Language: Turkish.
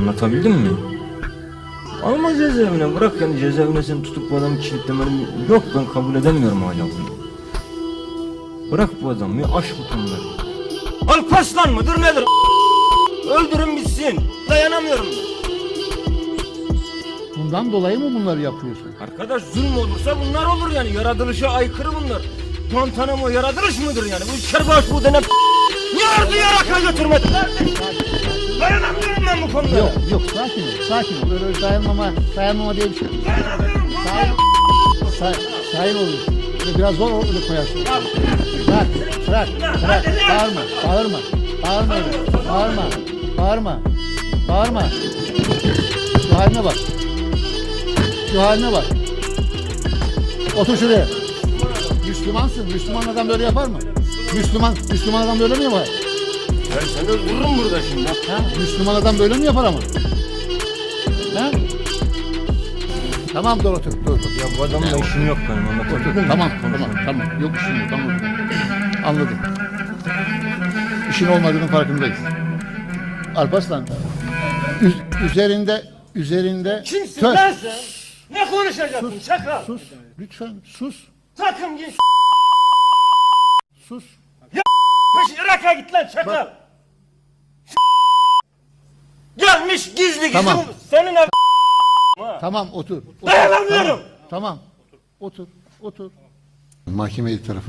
Anlatabildim mi? Alma cezaevine bırak yani cezaevine seni tutup bu adamı kilitlemeni yok ben kabul edemiyorum hala bunu. Bırak bu adamı ya aç bu konuları. Alparslan mıdır nedir? Öldürün bitsin. Dayanamıyorum. Bundan dolayı mı bunları yapıyorsun? Arkadaş zulüm olursa bunlar olur yani yaratılışa aykırı bunlar. Guantanamo yaratılış mıdır yani? Bu kerbaş bu denen Niye ordu yaraka götürmedi? Dayanamıyorum konuda. Yok yok sakin ol sakin ol. Öyle öyle dayanmama, dayanmama diye bir şey. Sakin, say, sakin ol. Böyle Biraz zor öyle koyarsın. Bırak, bırak, bırak. Bağırma, bağırma. Bağırma, öyle. bağırma, bağırma, bağırma. Şu haline bak. Şu haline bak. Otur şuraya. Müslümansın. Müslüman adam böyle yapar mı? Müslüman, Müslüman adam böyle mi yapar? Ben seni öldürürüm burada şimdi. Ha? Müslüman adam böyle mi yapar ama? Ha? Tamam dur otur dur dur. Ya bu adamla işim yok benim anlatabildim mi? Tamam tamam tamam yok işin yok anladım. Anladım. İşin olmadığının farkındayız. Alparslan üz- üzerinde üzerinde Kimsin Tö- lan sen? Ne konuşacaksın çakal? Sus lütfen sus Takım git sus. Çakal. Gelmiş gizli gizli Tamam. senin ev Tamam otur. otur. Dayanamıyorum. Tamam. tamam. Otur otur. Mahkeme tarafı